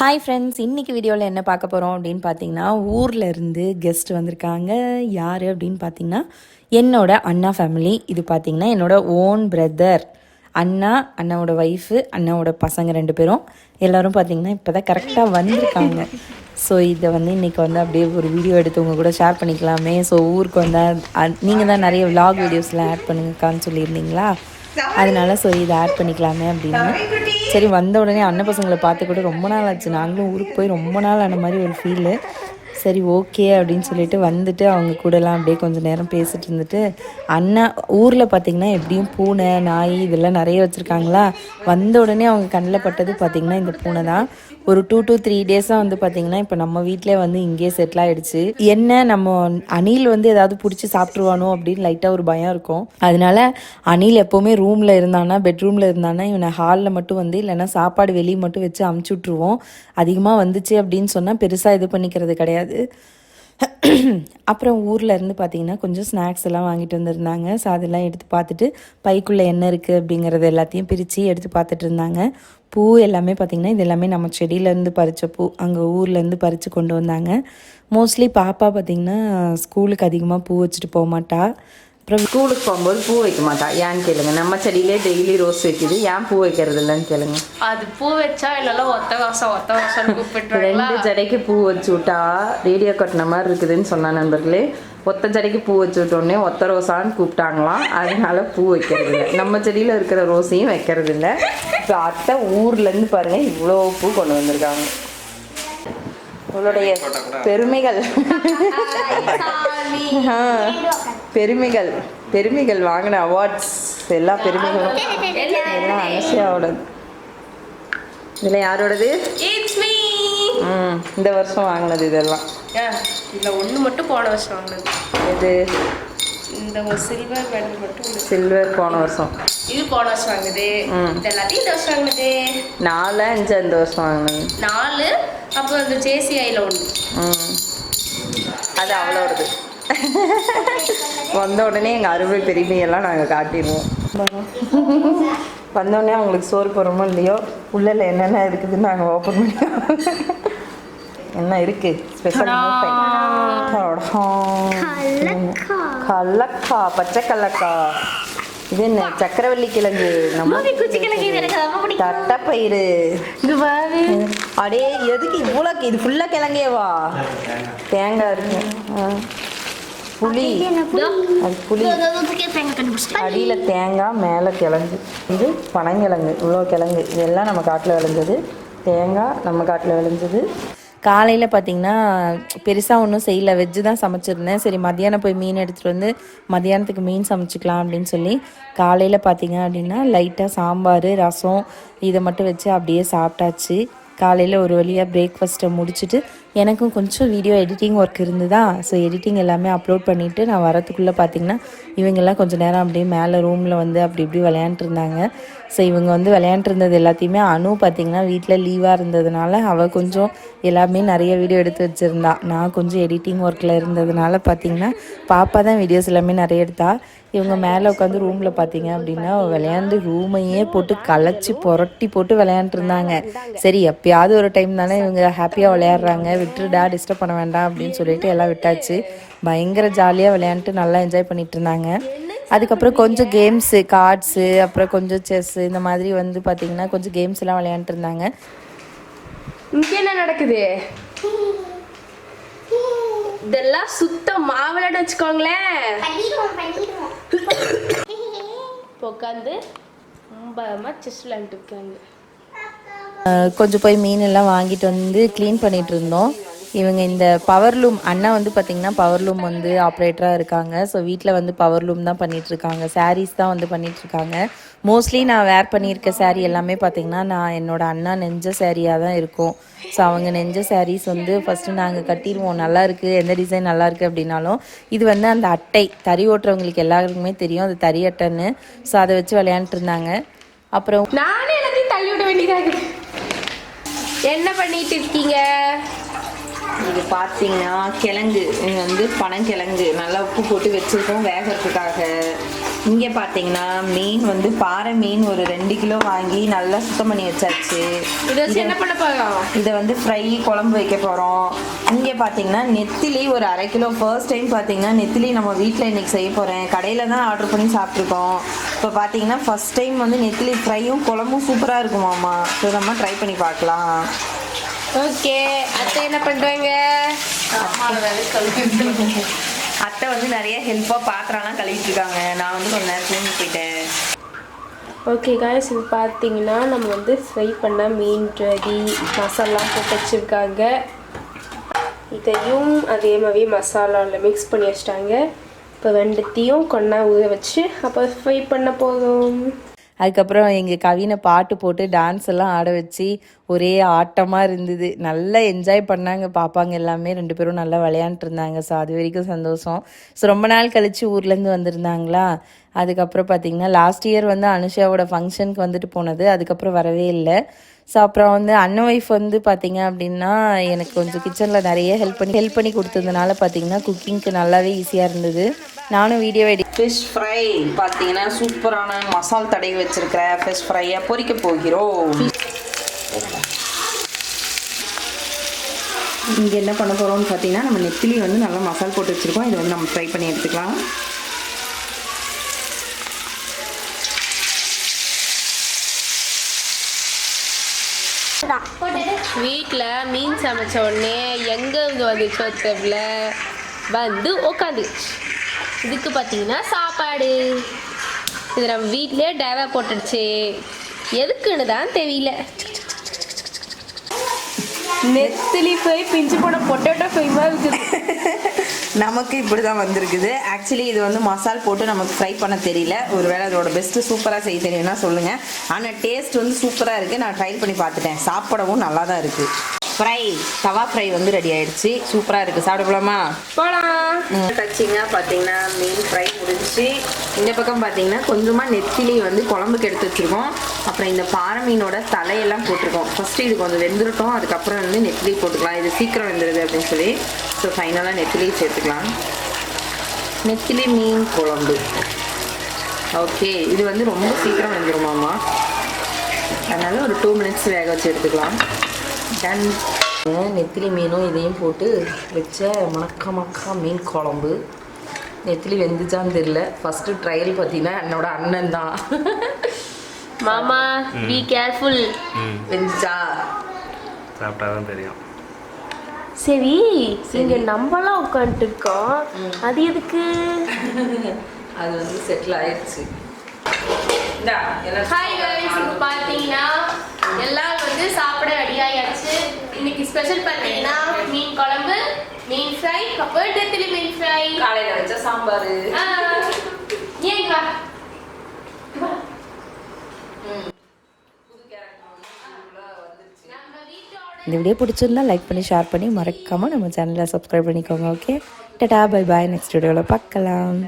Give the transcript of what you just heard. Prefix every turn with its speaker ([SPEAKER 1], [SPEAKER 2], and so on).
[SPEAKER 1] Hi friends இன்னைக்கு வீடியோவில் என்ன பார்க்க போகிறோம் அப்படின்னு பார்த்தீங்கன்னா ஊரில் இருந்து கெஸ்ட் வந்திருக்காங்க. யார் அப்படின்னு பார்த்தீங்கன்னா என்னோட அண்ணா ஃபேமிலி இது பார்த்தீங்கன்னா என்னோட ஓன் பிரதர் அண்ணா அண்ணாவோட ஒய்ஃபு அண்ணாவோட பசங்க ரெண்டு பேரும். எல்லாரும் பார்த்தீங்கன்னா இப்போ தான் கரெக்டாக வந்திருக்காங்க. ஸோ இதை வந்து இன்றைக்கி வந்து அப்படியே ஒரு வீடியோ எடுத்து உங்கள் கூட ஷேர் பண்ணிக்கலாமே. ஸோ ஊருக்கு வந்தால் நீங்கள் தான் நிறைய விலாக் வீடியோஸ்லாம் ஆட் பண்ணுங்கக்கான்னு சொல்லியிருந்தீங்களா? அதனால ஸோ இதை ஆட் பண்ணிக்கலாமே அப்படின்னு. சரி வந்த உடனே அண்ணன் பசங்களை பார்த்து கூட ரொம்ப நாள் ஆச்சு. நாங்களும் ஊருக்கு போய் ரொம்ப நாள் ஆன மாதிரி ஒரு ஃபீலு சரி ஓகே அப்படின்னு சொல்லிட்டு வந்துட்டு அவங்க கூடலாம் அப்படியே கொஞ்சம் நேரம் பேசிட்டு இருந்துட்டு அண்ணா ஊரில் பார்த்தீங்கன்னா எப்படியும் பூனை நாய் இதெல்லாம் நிறைய வச்சுருக்காங்களா? வந்த உடனே அவங்க கண்ணில் பட்டது பார்த்தீங்கன்னா இந்த பூனை தான். ஒரு டூ டூ த்ரீ டேஸாக வந்து பார்த்தீங்கன்னா இப்போ நம்ம வீட்டிலே வந்து இங்கேயே செட்டில் ஆயிடுச்சு. என்ன நம்ம அணில் வந்து ஏதாவது பிடிச்சி சாப்பிட்ருவானோ அப்படின்னு லைட்டாக ஒரு பயம் இருக்கும். அதனால அணில் எப்போவுமே ரூமில் இருந்தானா பெட்ரூமில் இருந்தானா இவனை ஹாலில் மட்டும் வந்து இல்லைன்னா சாப்பாடு வெளியே மட்டும் வச்சு அமுச்சு விட்ருவோம் அதிகமாக வந்துச்சு அப்படின்னு சொன்னால் பெருசாக இது பண்ணிக்கிறது கிடையாது. அப்புறம் ஊரில் இருந்து பார்த்தீங்கன்னா கொஞ்சம் ஸ்நாக்ஸ் எல்லாம் வாங்கிட்டு வந்திருந்தாங்க. ஸோ அதெல்லாம் எடுத்து பார்த்துட்டு பைக்குள்ளே என்ன இருக்குது அப்படிங்கிறது எல்லாத்தையும் பிரித்து எடுத்து பார்த்துட்டு இருந்தாங்க. பூ எல்லாமே பார்த்திங்கன்னா இது எல்லாமே நம்ம செடியிலேருந்து பறித்த பூ. அங்கே ஊர்லேருந்து பறித்து கொண்டு வந்தாங்க. மோஸ்ட்லி பாப்பா பார்த்திங்கன்னா ஸ்கூலுக்கு அதிகமாக பூ வச்சுட்டு போக மாட்டா. அப்புறம் ஸ்கூலுக்கு போகும்போது பூ வைக்க மாட்டா. ஏன்னு கேளுங்க. நம்ம செடியிலே டெய்லி ரோஸ் வைக்குது. ஏன் பூ வைக்கிறது இல்லைன்னு கேளுங்க.
[SPEAKER 2] அது பூ வச்சா இல்லைன்னா ஒத்த வாசம் ஒத்த வாசம் கூப்பிட்டுருங்களா
[SPEAKER 1] ரெண்டு ஜடைக்கு பூ வச்சு விட்டா ரேடியோ கட்டின மாதிரி இருக்குதுன்னு சொன்ன நண்பர்களே. ஒத்த ஜடைக்கு பூ வச்சு விட்டோடனே ஒத்த ரோசான்னு கூப்பிட்டாங்களாம். அதனால பூ வைக்கிறது இல்லை நம்ம செடியில் இருக்கிற ரோஸையும் வைக்கிறது இல்லை இப்போ அத்தை ஊர்லேருந்து பாருங்கள் இவ்வளோ பூ கொண்டு வந்திருக்காங்க. உங்களுடைய பெருமைகள். பெருமைகள். பெருமைகள் வாங்கின அவார்ட்ஸ் எல்லா பெருமைகளும். எல்லாம் அனுஷியாவோடது இதில் யாரோடது?
[SPEAKER 2] இட்ஸ் மீ
[SPEAKER 1] இந்த வருஷம் வாங்கினது இதெல்லாம்.
[SPEAKER 2] இதில் ஒன்று மட்டும் போன வருஷம் வாங்கினது.
[SPEAKER 1] இது
[SPEAKER 2] இந்த ஒரு சில்வர் மெடல் மட்டும்.
[SPEAKER 1] சில்வர் போன வருஷம்.
[SPEAKER 2] இது போன வருஷம் வாங்குது.
[SPEAKER 1] ம்.
[SPEAKER 2] இது எல்லாத்தையும் இந்த வருஷம் வாங்குது
[SPEAKER 1] நாலு அஞ்சு இந்த வருஷம் வாங்கினது.
[SPEAKER 2] நாலு அப்புறம் இந்த ஜேசிஐயில் ஒன்று
[SPEAKER 1] ம். அது அவ்வளோடது வந்த உடனே எங்கள் அறுவை பெருமையெல்லாம் நாங்கள் காட்டிடுவோம். வந்தோடனே அவங்களுக்கு சோறு போடுறோமோ இல்லையோ உள்ளல என்னென்ன இருக்குதுன்னு நாங்கள் ஓப்பன் பண்ணி என்ன இருக்கு? ஸ்பெஷல் கல்லக்கா பச்சை கல்லக்கா இது என்ன சக்கரவள்ளி கிழங்கு நம்ம தட்டைப்பயிறு. அடே எதுக்கு இவ்வளோ இது ஃபுல்லாக கிழங்கேவா? தேங்காய் இருக்கு. புளி. அது புளி. அடியில் தேங்காய் மேலே கிழங்கு. இது பனங்கிழங்கு இவ்வளோ கிழங்கு. இதெல்லாம் நம்ம காட்டில் விளைஞ்சது. தேங்காய் நம்ம காட்டில் விளைஞ்சது. காலையில் பார்த்தீங்கன்னா பெருசாக ஒன்றும் செய்யல. வெஜ்ஜு தான் சமைச்சிருந்தேன். சரி மதியானம் போய் மீன் எடுத்துகிட்டு வந்து மதியானத்துக்கு மீன் சமைச்சிக்கலாம் அப்படின்னு சொல்லி காலையில் பார்த்தீங்க அப்படின்னா லைட்டாக சாம்பார் ரசம் இதை மட்டும் வச்சு அப்படியே சாப்பிட்டாச்சு. காலையில் ஒரு வழியாக பிரேக்ஃபாஸ்ட்டை முடிச்சுட்டு எனக்கும் கொஞ்சம் வீடியோ எடிட்டிங் ஒர்க் இருந்ததா? ஸோ எடிட்டிங் எல்லாமே அப்லோட் பண்ணிவிட்டு நான் வரத்துக்குள்ளே பார்த்தீங்கன்னா இவங்கெல்லாம் கொஞ்சம் நேரம் அப்படியே மேலே ரூமில் வந்து அப்படி இப்படி விளையாண்டுருந்தாங்க ஸோ இவங்க வந்து விளையாண்டுருந்தது எல்லாத்தையுமே அணு பார்த்திங்கன்னா வீட்டில் லீவாக இருந்ததுனால அவள் கொஞ்சம் எல்லாமே நிறைய வீடியோ எடுத்து வச்சுருந்தா. நான் கொஞ்சம் எடிட்டிங் ஒர்க்கில் இருந்ததுனால பார்த்திங்கன்னா பாப்பா தான் வீடியோஸ் எல்லாமே நிறைய எடுத்தா. இவங்க மேலே உட்காந்து ரூமில் பார்த்தீங்க அப்படின்னா விளையாண்டு ரூமையே போட்டு களைச்சி புரட்டி போட்டு விளையாண்டுருந்தாங்க. சரி எப்பயாவது ஒரு டைம் தானே இவங்க ஹாப்பியாக விளையாடுறாங்க. விட்டுருடா டிஸ்டர்ப் பண்ண வேண்டாம் அப்படின்னு சொல்லிட்டு எல்லாம் விட்டாச்சு. பயங்கர ஜாலியாக விளையாண்டுட்டு நல்லா என்ஜாய் பண்ணிட்டு இருந்தாங்க அதுக்கப்புறம் கொஞ்சம் கேம்ஸு கார்ட்ஸு அப்புறம் கொஞ்சம் செஸ்ஸு இந்த மாதிரி வந்து பார்த்திங்கன்னா கொஞ்சம் கேம்ஸ் எல்லாம் விளையாண்டுருந்தாங்க. இருந்தாங்க
[SPEAKER 2] இங்கே என்ன நடக்குது? இதெல்லாம் சுத்த மாவிளன்னு வச்சுக்கோங்களேன். இப்போ உட்காந்து ரொம்ப செஸ் விளையாண்டு இருக்காங்க.
[SPEAKER 1] அஹ் கொஞ்சம் போய் மீன் எல்லாம் வாங்கிட்டு வந்து க்ளீன் பண்ணிட்டு இருந்தோம். இவங்க இந்த பவர் லூம் அண்ணா வந்து பார்த்திங்கன்னா பவர்லூம் வந்து ஆப்ரேட்டராக இருக்காங்க. ஸோ வீட்டில் வந்து பவர் லூம் தான் பண்ணிகிட்ருக்காங்க சாரீஸ் தான் வந்து பண்ணிகிட்ருக்காங்க மோஸ்ட்லி நான் வேர் பண்ணியிருக்க சாரீ எல்லாமே பார்த்திங்கன்னா நான் என்னோடய அண்ணா நெஞ்ச சாரியாக தான் இருக்கும். ஸோ அவங்க நெஞ்ச சாரீஸ் வந்து ஃபஸ்ட்டு நாங்கள் கட்டிடுவோம். நல்லா இருக்குது எந்த டிசைன் நல்லா இருக்குது அப்படின்னாலும் இது வந்து அந்த அட்டை தறி ஓட்டுறவங்களுக்கு எல்லாருக்குமே தெரியும். அது தறி அட்டைன்னு. ஸோ அதை வச்சு விளையாண்டுட்டு இருந்தாங்க. அப்புறம்
[SPEAKER 2] நானே எல்லாத்தையும் தள்ளி விட வேண்டியதாக இருக்குது என்ன பண்ணிட்டு இருக்கீங்க?
[SPEAKER 1] இது பார்த்தீங்கன்னா கிழங்கு. இது வந்து பனங்கிழங்கு. நல்லா உப்பு போட்டு வச்சுருக்கோம். வேகிறதுக்காக.
[SPEAKER 3] இங்கே பார்த்தீங்கன்னா மீன் வந்து பாறை மீன் ஒரு ரெண்டு கிலோ வாங்கி நல்லா சுத்தம் பண்ணி வச்சாச்சு.
[SPEAKER 2] இதை என்ன பண்ண போறோம்?
[SPEAKER 3] இதை வந்து ஃப்ரை குழம்பு வைக்க போகிறோம் இங்கே பார்த்தீங்கன்னா நெத்திலி ஒரு அரை கிலோ. ஃபர்ஸ்ட் டைம் பார்த்தீங்கன்னா நெத்திலி நம்ம வீட்டில் இன்னைக்கு செய்ய போகிறேன் கடையில் தான் ஆர்டர் பண்ணி சாப்பிட்ருக்கோம் இப்போ பார்த்தீங்கன்னா ஃபர்ஸ்ட் டைம் வந்து நெத்திலி ஃப்ரையும் குழம்பும் சூப்பராக இருக்குமாம்மா. ஸோ நம்ம ட்ரை பண்ணி பார்க்கலாம்.
[SPEAKER 2] ஓகே அத்தை என்ன பண்றாங்க?
[SPEAKER 3] அத்தை வந்து நிறைய ஹெல்ப்பாக பாத்திரம்லாம் கழுவிட்டு இருக்காங்க நான் வந்து கொஞ்ச நேரம் தூங்கி போயிட்டேன்.
[SPEAKER 2] ஓகே காய்ஸ் இது பார்த்தீங்கன்னா நம்ம வந்து ஃப்ரை பண்ண மீன் ரெடி மசாலா போட்டு வச்சுருக்காங்க. இதையும் அதே மாதிரி மசாலாவில் மிக்ஸ் பண்ணி வச்சிட்டாங்க. இப்போ ரெண்டுத்தையும் கொண்டா ஊற வச்சு அப்போ ஃப்ரை பண்ண போதும்
[SPEAKER 3] அதுக்கப்புறம் எங்கள் கவினை பாட்டு போட்டு டான்ஸ் எல்லாம் ஆட வச்சு ஒரே ஆட்டமாக இருந்தது. நல்லா என்ஜாய் பண்ணாங்க. பாப்பாங்க எல்லாமே ரெண்டு பேரும் நல்லா விளையாண்டுருந்தாங்க ஸோ அது வரைக்கும் சந்தோஷம். ஸோ ரொம்ப நாள் கழித்து ஊர்லேருந்து வந்திருந்தாங்களா? அதுக்கப்புறம் பார்த்திங்கன்னா லாஸ்ட் இயர் வந்து அனுஷாவோட ஃபங்க்ஷனுக்கு வந்துட்டு போனது. அதுக்கப்புறம் வரவே இல்லை. ஸோ அப்புறம் வந்து அண்ணன் ஒய்ஃப் வந்து பார்த்தீங்க அப்படின்னா எனக்கு கொஞ்சம் கிச்சனில் நிறைய ஹெல்ப் பண்ணி ஹெல்ப் பண்ணி கொடுத்ததுனால பார்த்தீங்கன்னா குக்கிங்க்கு நல்லாவே ஈஸியாக இருந்தது. நானும் வீடியோ எடி ஃபிஷ் ஃப்ரை பார்த்தீங்கன்னா சூப்பரான மசால் தடவி வச்சிருக்கிற ஃபிஷ் ஃப்ரையை பொரிக்க போகிறோம். இங்கே என்ன பண்ண போகிறோம்னு பார்த்தீங்கன்னா நம்ம நெத்திலி வந்து நல்லா மசால் போட்டு வச்சுருக்கோம். இதை வந்து நம்ம ஃப்ரை பண்ணி எடுத்துக்கலாம்.
[SPEAKER 2] வீட்டில் மீன் சமைச்ச உடனே எங்கே இருந்து வந்துச்சோ தெரியல வந்து உக்காந்துச்சு இதுக்கு பார்த்தீங்கன்னா சாப்பாடு. இது நம்ம வீட்டிலே டேவா போட்டுடுச்சு. எதுக்குன்னு தான் தெரியல. நெத்திலி ஃப்ரை பிஞ்சு போன பொட்டேட்டோ ஃப்ரை மாதிரி இருக்குது.
[SPEAKER 3] நமக்கு இப்படி தான் வந்திருக்குது. ஆக்சுவலி இது வந்து மசால் போட்டு நமக்கு ஃப்ரை பண்ண தெரியல. ஒருவேளை அதோட பெஸ்ட்டு சூப்பராக செய்ய தெரியும்னா சொல்லுங்கள் ஆனால் டேஸ்ட் வந்து சூப்பராக இருக்குது நான் ட்ரை பண்ணி பார்த்துட்டேன். சாப்பிடவும் நல்லா தான் இருக்குது ஃப்ரை தவா ஃப்ரை வந்து ரெடி ஆயிடுச்சு. சூப்பராக இருக்குது சாப்பிட போலாமா?
[SPEAKER 2] போகலாம்
[SPEAKER 3] டச்சிங்காக பார்த்தீங்கன்னா மீன் ஃப்ரை முடிஞ்சு இந்த பக்கம் பார்த்தீங்கன்னா கொஞ்சமாக நெத்திலி வந்து குழம்புக்கு எடுத்து வச்சுருக்கோம். அப்புறம் இந்த பாறை மீனோட தலையெல்லாம் போட்டிருக்கோம். ஃபஸ்ட்டு இது கொஞ்சம் வெந்துருட்டோம். அதுக்கப்புறம் வந்து நெத்திலி போட்டுக்கலாம். இது சீக்கிரம் வெந்துடுது அப்படின்னு சொல்லி. ஸோ ஃபைனலாக நெத்திலி சேர்த்துக்கலாம். நெத்திலி மீன் குழம்பு. ஓகே இது வந்து ரொம்ப சீக்கிரம் வெந்துருமாம்மா. அதனால ஒரு டூ மினிட்ஸ் வேக வச்சு எடுத்துக்கலாம். டன் நெத்திலி மீனும் இதையும் போட்டு வச்ச மணக்க மணக்க மீன் குழம்பு. நெத்திலி வெந்துச்சான்னு தெரியல. ஃபஸ்ட்டு ட்ரையல் பார்த்தீங்கன்னா என்னோட அண்ணன் தான்.
[SPEAKER 2] மாமா பி கேர்ஃபுல்
[SPEAKER 3] வெந்துச்சா?
[SPEAKER 4] சாப்பிட்டா தான் தெரியும்.
[SPEAKER 2] சரி இங்க நம்மளாம் உட்காந்துட்டு இருக்கோம் அது எதுக்கு?
[SPEAKER 3] அது வந்து செட்டில் ஆயிடுச்சு இந்தா, எல்லாம்
[SPEAKER 2] வந்து சாப்பிட ரெடி ஆயாச்சு. இன்னைக்கு ஸ்பெஷல் பார்த்தீங்கன்னா மீன் குழம்பு மீன் ஃப்ரை அப்புறம் நெத்திலி மீன் ஃப்ரை
[SPEAKER 3] காலையில் வச்ச சாம்பார்.
[SPEAKER 2] வீட்டோட
[SPEAKER 3] இந்த வீடியோ பிடிச்சிருந்தா லைக் பண்ணி ஷேர் பண்ணி மறக்காமல் நம்ம சேனலை சப்ஸ்கிரைப் பண்ணிக்கோங்க ஓகே டடா பை பாய் நெக்ஸ்ட் வீடியோவில் பார்க்கலாம்.